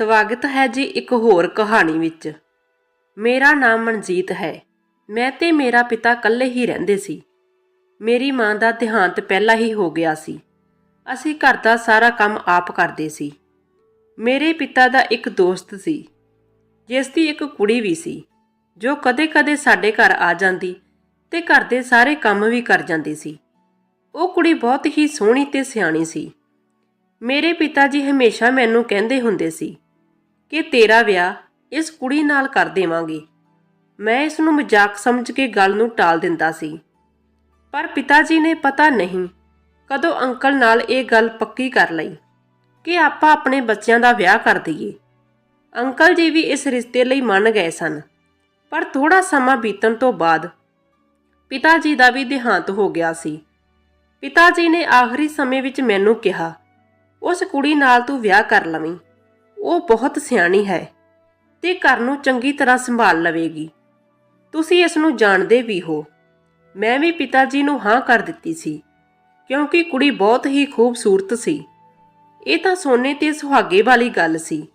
ਸਵਾਗਤ ਹੈ ਜੀ ਇੱਕ ਹੋਰ ਕਹਾਣੀ ਵਿੱਚ। ਮੇਰਾ ਨਾਮ ਮਨਜੀਤ ਹੈ। ਮੈਂ ਤੇ ਮੇਰਾ ਪਿਤਾ ਇਕੱਲੇ ਹੀ ਰਹਿੰਦੇ ਸੀ। ਮੇਰੀ ਮਾਂ ਦਾ ਦੇਹਾਂਤ ਪਹਿਲਾਂ ਹੀ ਹੋ ਗਿਆ ਸੀ। ਅਸੀਂ ਘਰ ਦਾ ਸਾਰਾ ਕੰਮ ਆਪ ਕਰਦੇ ਸੀ। ਮੇਰੇ ਪਿਤਾ ਦਾ ਇੱਕ ਦੋਸਤ ਸੀ ਜਿਸ ਦੀ ਇੱਕ ਕੁੜੀ ਵੀ ਸੀ, ਜੋ ਕਦੇ-ਕਦੇ ਸਾਡੇ ਘਰ ਆ ਜਾਂਦੀ ਤੇ ਘਰ ਦੇ ਸਾਰੇ ਕੰਮ ਵੀ ਕਰ ਜਾਂਦੀ ਸੀ। ਉਹ ਕੁੜੀ ਬਹੁਤ ਹੀ ਸੋਹਣੀ ਤੇ ਸਿਆਣੀ ਸੀ। ਮੇਰੇ ਪਿਤਾ ਜੀ ਹਮੇਸ਼ਾ ਮੈਨੂੰ ਕਹਿੰਦੇ ਹੁੰਦੇ ਸੀ ਕਿ ਤੇਰਾ ਵਿਆਹ ਇਸ ਕੁੜੀ ਨਾਲ ਕਰ ਦੇਵਾਂਗੇ। ਮੈਂ ਇਸ ਨੂੰ ਮਜ਼ਾਕ ਸਮਝ ਕੇ ਗੱਲ ਨੂੰ ਟਾਲ ਦਿੰਦਾ ਸੀ। ਪਰ ਪਿਤਾ ਜੀ ਨੇ ਪਤਾ ਨਹੀਂ ਕਦੋਂ ਅੰਕਲ ਨਾਲ ਇਹ ਗੱਲ ਪੱਕੀ ਕਰ ਲਈ ਕਿ ਆਪਾਂ ਆਪਣੇ ਬੱਚਿਆਂ ਦਾ ਵਿਆਹ ਕਰ ਦਈਏ। ਅੰਕਲ ਜੀ ਵੀ ਇਸ ਰਿਸ਼ਤੇ ਲਈ ਮੰਨ ਗਏ ਸਨ। ਪਰ ਥੋੜਾ ਸਮਾਂ ਬੀਤਣ ਤੋਂ ਬਾਅਦ ਪਿਤਾ ਜੀ ਦਾ ਵੀ ਦੇਹਾਂਤ ਹੋ ਗਿਆ ਸੀ। ਪਿਤਾ ਜੀ ਨੇ ਆਖਰੀ ਸਮੇਂ ਵਿੱਚ ਮੈਨੂੰ ਕਿਹਾ, ਉਸ ਕੁੜੀ ਨਾਲ ਤੂੰ ਵਿਆਹ ਕਰ ਲਵੀਂ। ਉਹ ਬਹੁਤ ਸਿਆਣੀ ਹੈ ਤੇ ਘਰ ਨੂੰ ਚੰਗੀ ਤਰ੍ਹਾਂ ਸੰਭਾਲ ਲਵੇਗੀ। ਤੁਸੀਂ ਇਸ ਨੂੰ ਜਾਣਦੇ ਵੀ ਹੋ। ਮੈਂ ਵੀ ਪਿਤਾ ਜੀ ਨੂੰ ਹਾਂ ਕਰ ਦਿੱਤੀ ਸੀ, ਕਿਉਂਕਿ ਕੁੜੀ ਬਹੁਤ ਹੀ ਖੂਬਸੂਰਤ ਸੀ। ਇਹ ਤਾਂ ਸੋਨੇ ਤੇ ਸੁਹਾਗੇ ਵਾਲੀ ਗੱਲ ਸੀ।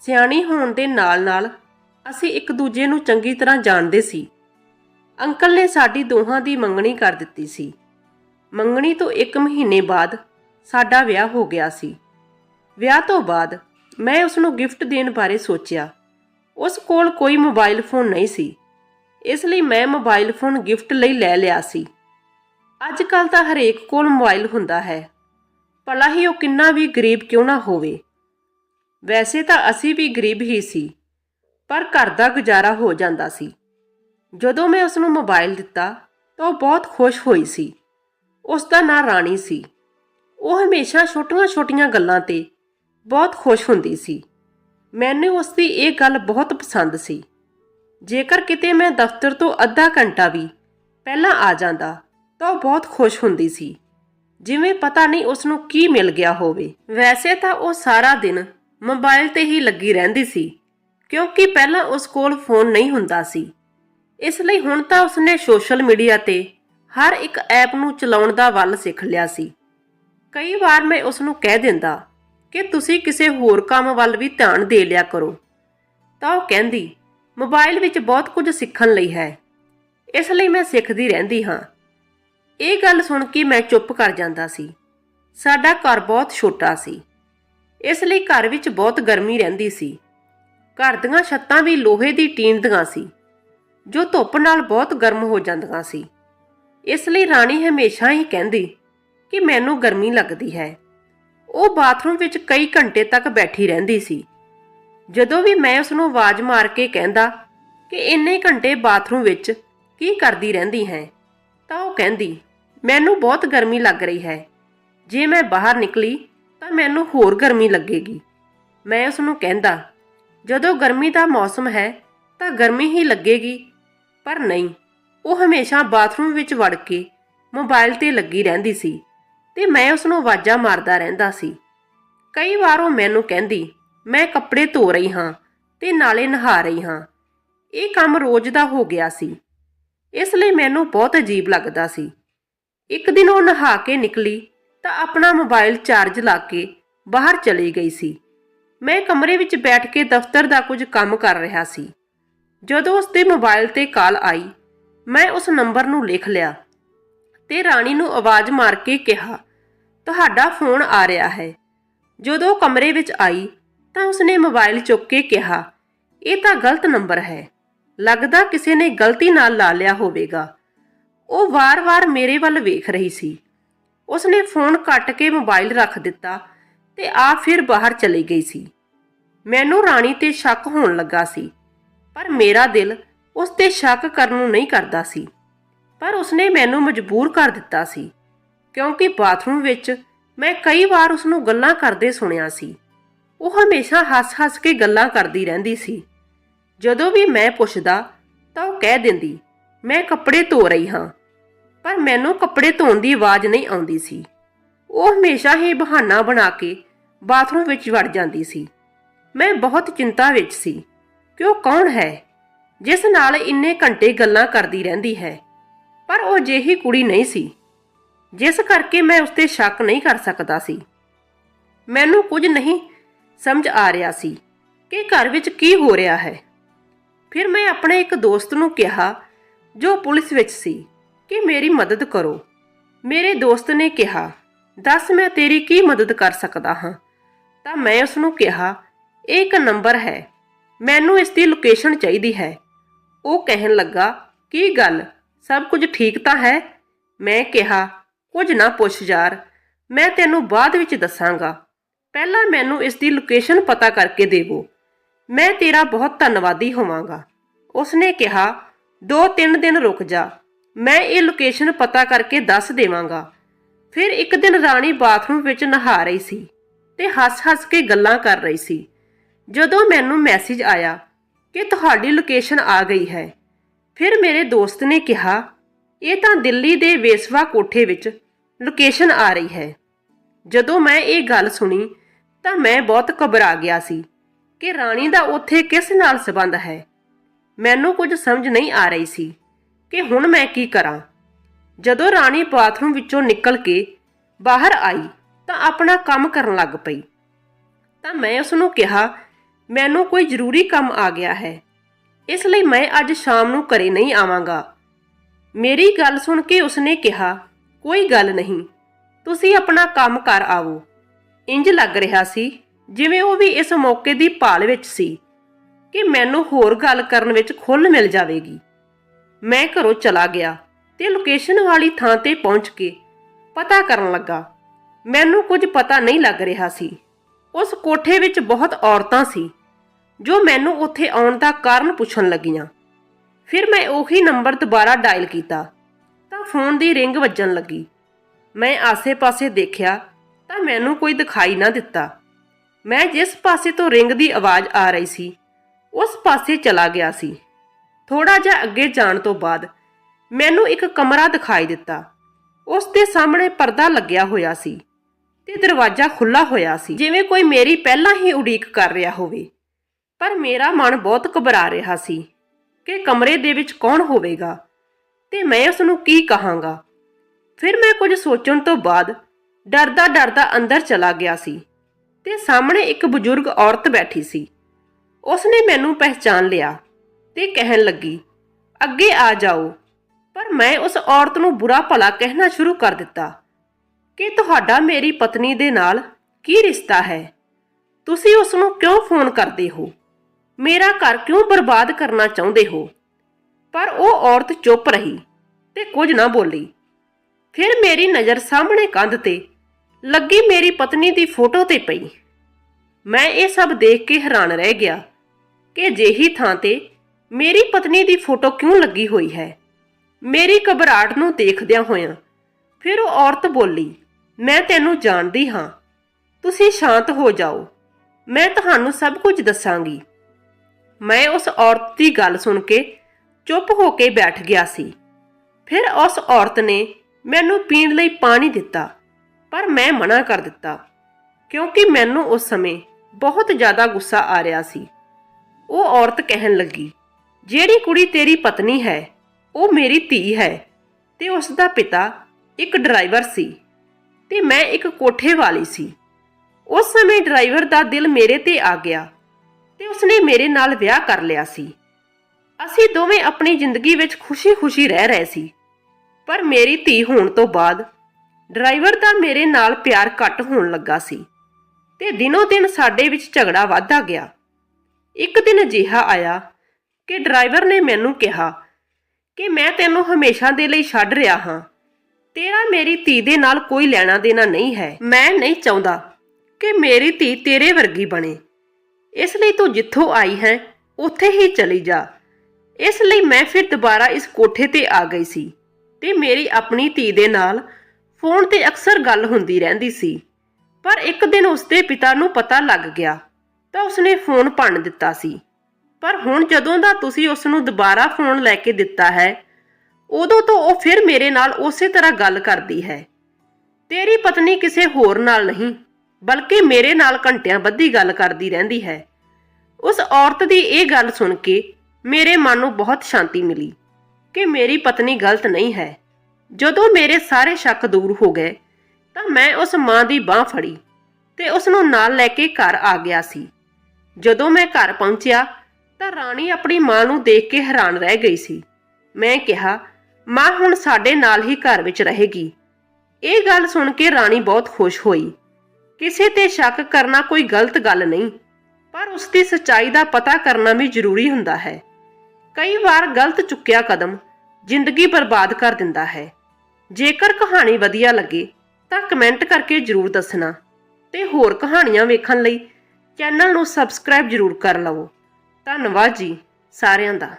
ਸਿਆਣੀ ਹੋਣ ਦੇ ਨਾਲ-ਨਾਲ ਅਸੀਂ ਇੱਕ ਦੂਜੇ ਨੂੰ ਚੰਗੀ ਤਰ੍ਹਾਂ ਜਾਣਦੇ ਸੀ। ਅੰਕਲ ਨੇ ਸਾਡੀ ਦੋਹਾਂ ਦੀ ਮੰਗਣੀ ਕਰ ਦਿੱਤੀ ਸੀ। ਮੰਗਣੀ ਤੋਂ 1 ਮਹੀਨੇ ਬਾਅਦ ਸਾਡਾ ਵਿਆਹ ਹੋ ਗਿਆ ਸੀ। ਵਿਆਹ ਤੋਂ ਬਾਅਦ ਮੈਂ ਉਸ ਨੂੰ ਗਿਫਟ ਦੇਣ ਬਾਰੇ ਸੋਚਿਆ। ਉਸ ਕੋਲ ਕੋਈ ਮੋਬਾਈਲ ਫੋਨ ਨਹੀਂ ਸੀ। ਇਸ ਲਈ ਮੈਂ ਮੋਬਾਈਲ ਫੋਨ ਗਿਫਟ ਲਈ ਲੈ ਲਿਆ ਸੀ। ਅੱਜ ਕੱਲ ਤਾਂ ਹਰੇਕ ਕੋਲ ਮੋਬਾਈਲ ਹੁੰਦਾ ਹੈ। ਭਲਾ ਹੀ ਉਹ ਕਿੰਨਾ ਵੀ ਗਰੀਬ ਕਿਉਂ ਨਾ ਹੋਵੇ। ਵੈਸੇ ਤਾਂ ਅਸੀਂ ਵੀ ਗਰੀਬ ਹੀ ਸੀ, ਪਰ ਘਰ ਦਾ ਗੁਜ਼ਾਰਾ ਹੋ ਜਾਂਦਾ ਸੀ। ਜਦੋਂ ਮੈਂ ਉਸ ਨੂੰ ਮੋਬਾਈਲ ਦਿੱਤਾ, ਤਾਂ ਉਹ ਬਹੁਤ ਖੁਸ਼ ਹੋਈ ਸੀ। ਉਸ ਦਾ ਨਾਂ ਰਾਣੀ ਸੀ। ਉਹ ਹਮੇਸ਼ਾ ਛੋਟੀਆਂ-ਛੋਟੀਆਂ ਗੱਲਾਂ ਤੇ ਬਹੁਤ ਖੁਸ਼ ਹੁੰਦੀ ਸੀ। ਮੈਨੂੰ ਉਸ ਦੀ ਇਹ ਗੱਲ ਬਹੁਤ ਪਸੰਦ ਸੀ। ਜੇਕਰ ਕਿਤੇ ਮੈਂ ਦਫ਼ਤਰ ਤੋਂ ਅੱਧਾ ਘੰਟਾ ਵੀ ਪਹਿਲਾਂ ਆ ਜਾਂਦਾ, ਤਾਂ ਉਹ ਬਹੁਤ ਖੁਸ਼ ਹੁੰਦੀ ਸੀ। ਜਿਵੇਂ ਪਤਾ ਨਹੀਂ ਉਸ ਨੂੰ ਕੀ ਮਿਲ ਗਿਆ ਹੋਵੇ। ਵੈਸੇ ਤਾਂ ਉਹ ਸਾਰਾ ਦਿਨ ਮੋਬਾਈਲ ਤੇ ਹੀ ਲੱਗੀ ਰਹਿੰਦੀ ਸੀ, ਕਿਉਂਕਿ ਪਹਿਲਾਂ ਉਸ ਕੋਲ ਫੋਨ ਨਹੀਂ ਹੁੰਦਾ ਸੀ। ਇਸ ਲਈ ਹੁਣ ਤਾਂ ਉਸਨੇ ਸੋਸ਼ਲ ਮੀਡੀਆ ਤੇ ਹਰ ਇੱਕ ਐਪ ਨੂੰ ਚਲਾਉਣ ਦਾ ਵੱਲ ਸਿੱਖ ਲਿਆ ਸੀ। ਕਈ ਵਾਰ ਮੈਂ ਉਸ ਨੂੰ ਕਹਿ ਦਿੰਦਾ ਕਿ ਤੁਸੀਂ ਕਿਸੇ ਹੋਰ ਕੰਮ ਵੱਲ ਵੀ ਧਿਆਨ ਦੇ ਲਿਆ ਕਰੋ। ਤਾਂ ਉਹ ਕਹਿੰਦੀ, ਮੋਬਾਈਲ ਵਿੱਚ ਬਹੁਤ ਕੁਝ ਸਿੱਖਣ ਲਈ ਹੈ। ਇਸ ਲਈ ਮੈਂ ਸਿੱਖਦੀ ਰਹਿੰਦੀ ਹਾਂ। ਇਹ ਗੱਲ ਸੁਣ ਕੇ ਮੈਂ ਚੁੱਪ ਕਰ ਜਾਂਦਾ ਸੀ। ਸਾਡਾ ਘਰ ਬਹੁਤ ਛੋਟਾ ਸੀ। ਇਸ ਲਈ ਘਰ ਵਿੱਚ ਬਹੁਤ ਗਰਮੀ ਰਹਿੰਦੀ ਸੀ। ਘਰ ਦੀਆਂ ਛੱਤਾਂ ਵੀ ਲੋਹੇ ਦੀ ਟੀਨ ਦੀਆਂ ਸੀ, ਜੋ ਧੁੱਪ ਨਾਲ ਬਹੁਤ ਗਰਮ ਹੋ ਜਾਂਦੀਆਂ ਸੀ। ਇਸ ਲਈ ਰਾਣੀ ਹਮੇਸ਼ਾ ਹੀ ਕਹਿੰਦੀ ਕਿ ਮੈਨੂੰ ਗਰਮੀ ਲੱਗਦੀ ਹੈ। ਉਹ ਬਾਥਰੂਮ ਵਿੱਚ ਕਈ ਘੰਟੇ ਤੱਕ ਬੈਠੀ ਰਹਿੰਦੀ ਸੀ। ਜਦੋਂ ਵੀ ਮੈਂ ਉਸ ਨੂੰ ਆਵਾਜ਼ ਮਾਰ ਕੇ ਕਹਿੰਦਾ ਕਿ ਇੰਨੇ ਘੰਟੇ ਬਾਥਰੂਮ ਵਿੱਚ ਕੀ ਕਰਦੀ ਰਹਿੰਦੀ ਹੈ, ਤਾਂ ਉਹ ਕਹਿੰਦੀ, ਮੈਨੂੰ ਬਹੁਤ ਗਰਮੀ ਲੱਗ ਰਹੀ ਹੈ। ਜੇ ਮੈਂ ਬਾਹਰ ਨਿਕਲੀ, ਤਾਂ ਮੈਨੂੰ ਹੋਰ ਗਰਮੀ ਲੱਗੇਗੀ। ਮੈਂ ਉਸ ਨੂੰ ਕਹਿੰਦਾ, ਜਦੋਂ ਗਰਮੀ ਦਾ ਮੌਸਮ ਹੈ, ਤਾਂ ਗਰਮੀ ਹੀ ਲੱਗੇਗੀ। ਪਰ ਨਹੀਂ, ਉਹ ਹਮੇਸ਼ਾ ਬਾਥਰੂਮ ਵਿੱਚ ਵੜ ਕੇ ਮੋਬਾਈਲ ਤੇ ਲੱਗੀ ਰਹਿੰਦੀ ਸੀ। ਤੇ ਮੈਂ ਉਸ ਨੂੰ ਆਵਾਜ਼ਾਂ ਮਾਰਦਾ ਰਹਿੰਦਾ ਸੀ। ਕਈ ਵਾਰ ਉਹ ਮੈਨੂੰ ਕਹਿੰਦੀ, ਮੈਂ ਕੱਪੜੇ ਧੋ ਰਹੀ ਹਾਂ ਤੇ ਨਾਲੇ ਨਹਾ ਰਹੀ ਹਾਂ। ਇਹ ਕੰਮ ਰੋਜ਼ ਦਾ ਹੋ ਗਿਆ ਸੀ। ਇਸ ਲਈ ਮੈਨੂੰ ਬਹੁਤ ਅਜੀਬ ਲੱਗਦਾ ਸੀ। ਇੱਕ ਦਿਨ ਉਹ ਨਹਾ ਕੇ ਨਿਕਲੀ ਤਾਂ ਆਪਣਾ ਮੋਬਾਈਲ ਚਾਰਜ ਲਾ ਕੇ ਬਾਹਰ ਚਲੀ ਗਈ ਸੀ। ਮੈਂ ਕਮਰੇ ਵਿੱਚ ਬੈਠ ਕੇ ਦਫ਼ਤਰ ਦਾ ਕੁਝ ਕੰਮ ਕਰ ਰਿਹਾ ਸੀ। ਜਦੋਂ ਉਸ ਦੇ ਮੋਬਾਈਲ ਤੇ ਕਾਲ ਆਈ, ਮੈਂ ਉਸ ਨੰਬਰ ਨੂੰ ਲਿਖ ਲਿਆ। ਤੇ ਰਾਣੀ ਨੂੰ ਆਵਾਜ਼ ਮਾਰ ਕੇ ਕਿਹਾ, ਤੁਹਾਡਾ ਫੋਨ ਆ ਰਿਹਾ ਹੈ। ਜਦੋਂ ਕਮਰੇ ਵਿੱਚ ਆਈ ਤਾਂ ਉਸਨੇ ਮੋਬਾਈਲ ਚੁੱਕ ਕੇ ਕਿਹਾ, ਇਹ ਤਾਂ ਗਲਤ ਨੰਬਰ ਹੈ। ਲੱਗਦਾ ਕਿਸੇ ਨੇ ਗਲਤੀ ਨਾਲ ਲਾ ਲਿਆ ਹੋਵੇਗਾ। ਉਹ ਵਾਰ-ਵਾਰ ਮੇਰੇ ਵੱਲ ਵੇਖ ਰਹੀ ਸੀ। ਉਸਨੇ ਫੋਨ ਕੱਟ ਕੇ ਮੋਬਾਈਲ ਰੱਖ ਦਿੱਤਾ ਤੇ ਆ ਫਿਰ ਬਾਹਰ ਚਲੀ ਗਈ ਸੀ। ਮੈਨੂੰ ਰਾਣੀ ਤੇ ਸ਼ੱਕ ਹੋਣ ਲੱਗਾ ਸੀ, ਪਰ ਮੇਰਾ ਦਿਲ ਉਸ ਤੇ ਸ਼ੱਕ ਕਰਨ ਨੂੰ ਨਹੀਂ ਕਰਦਾ ਸੀ। ਪਰ ਉਸਨੇ ਮੈਨੂੰ ਮਜਬੂਰ ਕਰ ਦਿੱਤਾ ਸੀ, ਕਿਉਂਕਿ ਬਾਥਰੂਮ ਵਿੱਚ ਮੈਂ ਕਈ ਵਾਰ ਉਸ ਨੂੰ ਗੱਲਾਂ ਕਰਦੇ ਸੁਣਿਆ ਸੀ। ਉਹ ਹਮੇਸ਼ਾ ਹੱਸ-ਹੱਸ ਕੇ ਗੱਲਾਂ ਕਰਦੀ ਰਹਿੰਦੀ ਸੀ। ਜਦੋਂ ਵੀ ਮੈਂ ਪੁੱਛਦਾ ਤਾਂ ਉਹ ਕਹਿ ਦਿੰਦੀ, ਮੈਂ ਕੱਪੜੇ ਧੋ ਰਹੀ ਹਾਂ। ਪਰ ਮੈਨੂੰ ਕੱਪੜੇ ਧੋਣ ਦੀ ਆਵਾਜ਼ ਨਹੀਂ ਆਉਂਦੀ ਸੀ। ਉਹ ਹਮੇਸ਼ਾ ਹੀ ਬਹਾਨਾ ਬਣਾ ਕੇ ਬਾਥਰੂਮ ਵਿੱਚ ਵੜ ਜਾਂਦੀ ਸੀ। ਮੈਂ ਬਹੁਤ ਚਿੰਤਾ ਵਿੱਚ ਸੀ ਕਿ ਉਹ ਕੌਣ ਹੈ? ਜਿਸ ਨਾਲ ਇੰਨੇ ਘੰਟੇ ਗੱਲਾਂ ਕਰਦੀ ਰਹਿੰਦੀ ਹੈ? ਪਰ ਉਹ ਜਿਹੀ ਕੁੜੀ ਨਹੀਂ ਸੀ, ਜਿਸ ਕਰਕੇ ਮੈਂ ਉਸ ਤੇ ਸ਼ੱਕ ਨਹੀਂ ਕਰ ਸਕਦਾ ਸੀ। ਮੈਨੂੰ ਕੁਝ ਨਹੀਂ ਸਮਝ ਆ ਰਿਹਾ ਸੀ ਕਿ ਘਰ ਵਿੱਚ ਕੀ ਹੋ ਰਿਹਾ ਹੈ। ਫਿਰ ਮੈਂ ਆਪਣੇ ਇੱਕ ਦੋਸਤ ਨੂੰ ਕਿਹਾ, ਜੋ ਪੁਲਿਸ ਵਿੱਚ ਸੀ, ਕਿ ਮੇਰੀ ਮਦਦ ਕਰੋ। ਮੇਰੇ ਦੋਸਤ ਨੇ ਕਿਹਾ, ਦੱਸ ਮੈਂ ਤੇਰੀ ਕੀ ਮਦਦ ਕਰ ਸਕਦਾ ਹਾਂ? ਤਾਂ ਮੈਂ ਉਸ ਨੂੰ ਕਿਹਾ, ਇਹ ਇੱਕ ਨੰਬਰ ਹੈ। ਮੈਨੂੰ ਇਸ ਦੀ ਲੋਕੇਸ਼ਨ ਚਾਹੀਦੀ ਹੈ। ਉਹ ਕਹਿਣ ਲੱਗਾ, ਕੀ ਗੱਲ? ਸਭ ਕੁਝ ਠੀਕ ਤਾਂ ਹੈ? ਮੈਂ ਕਿਹਾ, ਕੁਝ ਨਾ ਪੁੱਛ ਯਾਰ, ਮੈਂ ਤੈਨੂੰ ਬਾਅਦ ਵਿੱਚ ਦੱਸਾਂਗਾ। ਪਹਿਲਾਂ ਮੈਨੂੰ ਇਸ ਦੀ ਲੋਕੇਸ਼ਨ ਪਤਾ ਕਰਕੇ ਦੇਵੋ। ਮੈਂ ਤੇਰਾ ਬਹੁਤ ਧੰਨਵਾਦੀ ਹੋਵਾਂਗਾ। ਉਸਨੇ ਕਿਹਾ ਦੋ ਤਿੰਨ ਦਿਨ ਰੁਕ ਜਾ, ਮੈਂ ਇਹ ਲੋਕੇਸ਼ਨ ਪਤਾ ਕਰਕੇ ਦੱਸ ਦੇਵਾਂਗਾ। ਫਿਰ ਇੱਕ ਦਿਨ ਰਾਣੀ ਬਾਥਰੂਮ ਵਿੱਚ ਨਹਾ ਰਹੀ ਸੀ ਤੇ ਹੱਸ-ਹੱਸ ਕੇ ਗੱਲਾਂ ਕਰ ਰਹੀ ਸੀ। ਜਦੋਂ ਮੈਨੂੰ ਮੈਸੇਜ ਆਇਆ ਕਿ ਤੁਹਾਡੀ ਲੋਕੇਸ਼ਨ ਆ ਗਈ ਹੈ ਫਿਰ ਮੇਰੇ ਦੋਸਤ ਨੇ ਕਿਹਾ, ਇਹ ਤਾਂ ਦਿੱਲੀ ਦੇ ਵੇਸਵਾ ਕੋਠੇ ਵਿੱਚ ਲੋਕੇਸ਼ਨ ਆ ਰਹੀ ਹੈ। ਜਦੋਂ ਮੈਂ ਇਹ ਗੱਲ ਸੁਣੀ, ਤਾਂ ਮੈਂ ਬਹੁਤ ਘਬਰਾ ਗਿਆ ਸੀ ਕਿ ਰਾਣੀ ਦਾ ਉੱਥੇ ਕਿਸ ਨਾਲ ਸਬੰਧ ਹੈ। ਮੈਨੂੰ ਕੁਝ ਸਮਝ ਨਹੀਂ ਆ ਰਹੀ ਸੀ ਕਿ ਹੁਣ ਮੈਂ ਕੀ ਕਰਾਂ। ਜਦੋਂ ਰਾਣੀ ਬਾਥਰੂਮ ਵਿੱਚੋਂ ਨਿਕਲ ਕੇ ਬਾਹਰ ਆਈ, ਤਾਂ ਆਪਣਾ ਕੰਮ ਕਰਨ ਲੱਗ ਪਈ। ਤਾਂ ਮੈਂ ਉਸ ਨੂੰ ਕਿਹਾ, ਮੈਨੂੰ ਕੋਈ ਜ਼ਰੂਰੀ ਕੰਮ ਆ ਗਿਆ ਹੈ। ਇਸ ਲਈ ਮੈਂ ਅੱਜ ਸ਼ਾਮ ਨੂੰ ਘਰੇ ਨਹੀਂ ਆਵਾਂਗਾ। ਮੇਰੀ ਗੱਲ ਸੁਣ ਕੇ ਉਸਨੇ ਕਿਹਾ, ਕੋਈ ਗੱਲ ਨਹੀਂ, ਤੁਸੀਂ ਆਪਣਾ ਕੰਮ ਕਰ ਆਵੋ। ਇੰਜ ਲੱਗ ਰਿਹਾ ਸੀ, ਜਿਵੇਂ ਉਹ ਵੀ ਇਸ ਮੌਕੇ ਦੀ ਭਾਲ ਵਿੱਚ ਸੀ ਕਿ ਮੈਨੂੰ ਹੋਰ ਗੱਲ ਕਰਨ ਵਿੱਚ ਖੁੱਲ੍ਹ ਮਿਲ ਜਾਵੇਗੀ। ਮੈਂ ਘਰੋਂ ਚਲਾ ਗਿਆ ਤੇ ਲੋਕੇਸ਼ਨ ਵਾਲੀ ਥਾਂ ਤੇ ਪਹੁੰਚ ਕੇ ਪਤਾ ਕਰਨ ਲੱਗਾ। ਮੈਨੂੰ ਕੁਝ ਪਤਾ ਨਹੀਂ ਲੱਗ ਰਿਹਾ ਸੀ। ਉਸ ਕੋਠੇ ਵਿੱਚ ਬਹੁਤ ਔਰਤਾਂ ਸੀ। ਜੋ ਮੈਨੂੰ ਉੱਥੇ ਆਉਣ ਦਾ ਕਾਰਨ ਪੁੱਛਣ ਲੱਗੀਆਂ। ਫਿਰ ਮੈਂ ਉਹੀ ਨੰਬਰ ਦੁਬਾਰਾ ਡਾਇਲ ਕੀਤਾ। ਤਾਂ ਫੋਨ ਦੀ ਰਿੰਗ ਵੱਜਣ ਲੱਗੀ। ਮੈਂ ਆਸੇ-ਪਾਸੇ ਦੇਖਿਆ ਤਾਂ ਮੈਨੂੰ ਕੋਈ ਦਿਖਾਈ ਨਾ ਦਿੱਤਾ। ਮੈਂ ਜਿਸ ਪਾਸੇ ਤੋਂ ਰਿੰਗ ਦੀ ਆਵਾਜ਼ ਆ ਰਹੀ ਸੀ, ਉਸ ਪਾਸੇ ਚਲਾ ਗਿਆ ਸੀ। ਥੋੜਾ ਜਿਹਾ ਅੱਗੇ ਜਾਣ ਤੋਂ ਬਾਅਦ ਮੈਨੂੰ ਇੱਕ ਕਮਰਾ ਦਿਖਾਈ ਦਿੱਤਾ। ਉਸ ਦੇ ਸਾਹਮਣੇ ਪਰਦਾ ਲੱਗਿਆ ਹੋਇਆ ਸੀ ਤੇ ਦਰਵਾਜ਼ਾ ਖੁੱਲਾ ਹੋਇਆ ਸੀ। ਜਿਵੇਂ ਕੋਈ ਮੇਰੀ ਪਹਿਲਾਂ ਹੀ ਉਡੀਕ ਕਰ ਰਿਹਾ ਹੋਵੇ। ਪਰ ਮੇਰਾ ਮਨ ਬਹੁਤ ਘਬਰਾ ਰਿਹਾ ਸੀ ਕਿ ਕਮਰੇ ਦੇ ਵਿੱਚ ਕੌਣ ਹੋਵੇਗਾ ਤੇ ਮੈਂ ਉਸ ਨੂੰ ਕੀ ਕਹਾਂਗਾ। ਫਿਰ ਮੈਂ ਕੁਝ ਸੋਚਣ ਤੋਂ ਬਾਅਦ ਡਰਦਾ ਡਰਦਾ ਅੰਦਰ ਚਲਾ ਗਿਆ ਸੀ ਤੇ ਸਾਹਮਣੇ ਇੱਕ ਬਜ਼ੁਰਗ ਔਰਤ ਬੈਠੀ ਸੀ। ਉਸਨੇ ਮੈਨੂੰ ਪਹਿਚਾਨ ਲਿਆ ਤੇ ਕਹਿਣ ਲੱਗੀ, ਅੱਗੇ ਆ ਜਾਓ। ਪਰ ਮੈਂ ਉਸ ਔਰਤ ਨੂੰ ਬੁਰਾ ਭਲਾ ਕਹਿਣਾ ਸ਼ੁਰੂ ਕਰ ਦਿੱਤਾ, ਕਿ ਤੁਹਾਡਾ ਮੇਰੀ ਪਤਨੀ ਦੇ ਨਾਲ ਕੀ ਰਿਸ਼ਤਾ ਹੈ? ਤੁਸੀਂ ਉਸ ਨੂੰ ਕਿਉਂ ਫੋਨ ਕਰਦੇ ਹੋ? ਮੇਰਾ ਘਰ ਕਿਉਂ ਬਰਬਾਦ ਕਰਨਾ ਚਾਹੁੰਦੇ ਹੋ? ਪਰ ਉਹ ਔਰਤ ਚੁੱਪ ਰਹੀ ਤੇ ਕੁਝ ਨਾ ਬੋਲੀ। ਫਿਰ ਮੇਰੀ ਨਜ਼ਰ ਸਾਹਮਣੇ ਕੰਧ ਤੇ ਲੱਗੀ ਮੇਰੀ ਪਤਨੀ ਦੀ ਫੋਟੋ ਤੇ ਪਈ। ਮੈਂ ਇਹ ਸਭ ਦੇਖ ਕੇ ਹੈਰਾਨ ਰਹਿ ਗਿਆ ਕਿ ਜਿਹੀ ਥਾਂ ਤੇ ਮੇਰੀ ਪਤਨੀ ਦੀ ਫੋਟੋ ਕਿਉਂ ਲੱਗੀ ਹੋਈ ਹੈ। ਮੇਰੀ ਘਬਰਾਹਟ ਨੂੰ ਦੇਖਦਿਆਂ ਹੋਇਆਂ ਫਿਰ ਉਹ ਔਰਤ ਬੋਲੀ, ਮੈਂ ਤੈਨੂੰ ਜਾਣਦੀ ਹਾਂ। ਤੁਸੀਂ ਸ਼ਾਂਤ ਹੋ ਜਾਓ। ਮੈਂ ਤੁਹਾਨੂੰ ਸਭ ਕੁਝ ਦੱਸਾਂਗੀ। ਮੈਂ ਉਸ ਔਰਤ ਦੀ ਗੱਲ ਸੁਣ ਕੇ ਚੁੱਪ ਹੋ ਕੇ ਬੈਠ ਗਿਆ ਸੀ। ਫਿਰ ਉਸ ਔਰਤ ਨੇ ਮੈਨੂੰ ਪੀਣ ਲਈ ਪਾਣੀ ਦਿੱਤਾ, ਪਰ ਮੈਂ ਮਨਾ ਕਰ ਦਿੱਤਾ, ਕਿਉਂਕਿ ਮੈਨੂੰ ਉਸ ਸਮੇਂ ਬਹੁਤ ਜ਼ਿਆਦਾ ਗੁੱਸਾ ਆ ਰਿਹਾ ਸੀ। ਉਹ ਔਰਤ ਕਹਿਣ ਲੱਗੀ, ਜਿਹੜੀ ਕੁੜੀ ਤੇਰੀ ਪਤਨੀ ਹੈ, ਉਹ ਮੇਰੀ ਧੀ ਹੈ ਤੇ ਉਸ ਦਾ ਪਿਤਾ ਇੱਕ ਡਰਾਈਵਰ ਸੀ ਤੇ ਮੈਂ ਇੱਕ ਕੋਠੇ ਵਾਲੀ ਸੀ। ਉਸ ਸਮੇਂ ਡਰਾਈਵਰ ਦਾ ਦਿਲ ਮੇਰੇ ਤੇ ਆ ਗਿਆ ਤੇ ਉਸਨੇ ਮੇਰੇ ਨਾਲ ਵਿਆਹ ਕਰ ਲਿਆ ਸੀ। ਅਸੀਂ ਦੋਵੇਂ ਆਪਣੀ ਜ਼ਿੰਦਗੀ ਵਿੱਚ ਖੁਸ਼ੀ-ਖੁਸ਼ੀ ਰਹਿ ਰਹੇ ਸੀ। ਪਰ ਮੇਰੀ ਧੀ ਹੋਣ ਤੋਂ ਬਾਅਦ ਡਰਾਈਵਰ ਦਾ ਮੇਰੇ ਨਾਲ ਪਿਆਰ ਘੱਟ ਹੋਣ ਲੱਗਾ ਸੀ ਤੇ ਦਿਨੋ ਦਿਨ ਸਾਡੇ ਵਿੱਚ ਝਗੜਾ ਵੱਧਦਾ ਗਿਆ। ਇੱਕ ਦਿਨ ਅਜਿਹਾ ਆਇਆ ਕਿ ਡਰਾਈਵਰ ਨੇ ਮੈਨੂੰ ਕਿਹਾ ਕਿ ਮੈਂ ਤੈਨੂੰ ਹਮੇਸ਼ਾ ਦੇ ਲਈ ਛੱਡ ਰਿਹਾ ਹਾਂ। ਤੇਰਾ ਮੇਰੀ ਧੀ ਦੇ ਨਾਲ ਕੋਈ ਲੈਣਾ ਦੇਣਾ ਨਹੀਂ ਹੈ। ਮੈਂ ਨਹੀਂ ਚਾਹੁੰਦਾ ਕਿ ਮੇਰੀ ਧੀ ਤੇਰੇ ਵਰਗੀ ਬਣੇ। ਇਸ ਲਈ ਤੂੰ ਜਿੱਥੋਂ ਆਈ ਹੈ, ਉੱਥੇ ਹੀ ਚਲੀ ਜਾ। ਇਸ ਲਈ ਮੈਂ ਫਿਰ ਦੁਬਾਰਾ ਇਸ ਕੋਠੇ ਤੇ ਆ ਗਈ ਸੀ ਤੇ ਮੇਰੀ ਆਪਣੀ ਧੀ ਦੇ ਨਾਲ ਫੋਨ ਤੇ ਅਕਸਰ ਗੱਲ ਹੁੰਦੀ ਰਹਿੰਦੀ ਸੀ। ਪਰ ਇੱਕ ਦਿਨ ਉਸਦੇ ਪਿਤਾ ਨੂੰ ਪਤਾ ਲੱਗ ਗਿਆ ਤਾਂ ਉਸਨੇ ਫੋਨ ਭੰਨ ਦਿੱਤਾ ਸੀ। ਪਰ ਹੁਣ ਜਦੋਂ ਦਾ ਤੁਸੀਂ ਉਸ ਨੂੰ ਦੁਬਾਰਾ ਫੋਨ ਲੈ ਕੇ ਦਿੱਤਾ ਹੈ, ਉਦੋਂ ਤੋਂ ਉਹ ਫਿਰ ਮੇਰੇ ਨਾਲ ਉਸੇ ਤਰ੍ਹਾਂ ਗੱਲ ਕਰਦੀ ਹੈ। ਤੇਰੀ ਪਤਨੀ ਕਿਸੇ ਹੋਰ ਨਾਲ ਨਹੀਂ ਬਲਕਿ ਮੇਰੇ ਨਾਲ ਘੰਟਿਆਂ ਬੱਧੀ ਗੱਲ ਕਰਦੀ ਰਹਿੰਦੀ ਹੈ। ਉਸ ਔਰਤ ਦੀ ਇਹ ਗੱਲ ਸੁਣ ਕੇ ਮੇਰੇ ਮਨ ਨੂੰ ਬਹੁਤ ਸ਼ਾਂਤੀ ਮਿਲੀ ਕਿ ਮੇਰੀ ਪਤਨੀ ਗਲਤ ਨਹੀਂ ਹੈ। ਜਦੋਂ ਮੇਰੇ ਸਾਰੇ ਸ਼ੱਕ ਦੂਰ ਹੋ ਗਏ ਤਾਂ ਮੈਂ ਉਸ ਮਾਂ ਦੀ ਬਾਹ ਫੜੀ ਤੇ ਉਸ ਨੂੰ ਨਾਲ ਲੈ ਕੇ ਘਰ ਆ ਗਿਆ ਸੀ। ਜਦੋਂ ਮੈਂ ਘਰ ਪਹੁੰਚਿਆ ਤਾਂ ਰਾਣੀ ਆਪਣੀ ਮਾਂ ਨੂੰ ਦੇਖ ਕੇ ਹੈਰਾਨ ਰਹਿ ਗਈ ਸੀ। ਮੈਂ ਕਿਹਾ, ਮਾਂ ਹੁਣ ਸਾਡੇ ਨਾਲ ਹੀ ਘਰ ਵਿੱਚ ਰਹੇਗੀ। ਇਹ ਗੱਲ ਸੁਣ ਕੇ ਰਾਣੀ ਬਹੁਤ ਖੁਸ਼ ਹੋਈ। ਕਿਸੇ ਤੇ ਸ਼ੱਕ ਕਰਨਾ ਕੋਈ ਗਲਤ ਗੱਲ ਨਹੀਂ, ਪਰ ਉਸ ਦੀ ਸੱਚਾਈ ਦਾ ਪਤਾ ਕਰਨਾ ਵੀ ਜ਼ਰੂਰੀ ਹੁੰਦਾ ਹੈ। ਕਈ ਵਾਰ ਗਲਤ ਚੁੱਕਿਆ ਕਦਮ ਜ਼ਿੰਦਗੀ ਬਰਬਾਦ ਕਰ ਦਿੰਦਾ ਹੈ। ਜੇਕਰ ਕਹਾਣੀ ਵਧੀਆ ਲੱਗੇ ਤਾਂ ਕਮੈਂਟ ਕਰਕੇ ਜ਼ਰੂਰ ਦੱਸਣਾ ਤੇ ਹੋਰ ਕਹਾਣੀਆਂ ਵੇਖਣ ਲਈ ਚੈਨਲ ਨੂੰ ਸਬਸਕ੍ਰਾਈਬ ਜ਼ਰੂਰ ਕਰ ਲਵੋ। ਧੰਨਵਾਦ ਜੀ ਸਾਰਿਆਂ ਦਾ।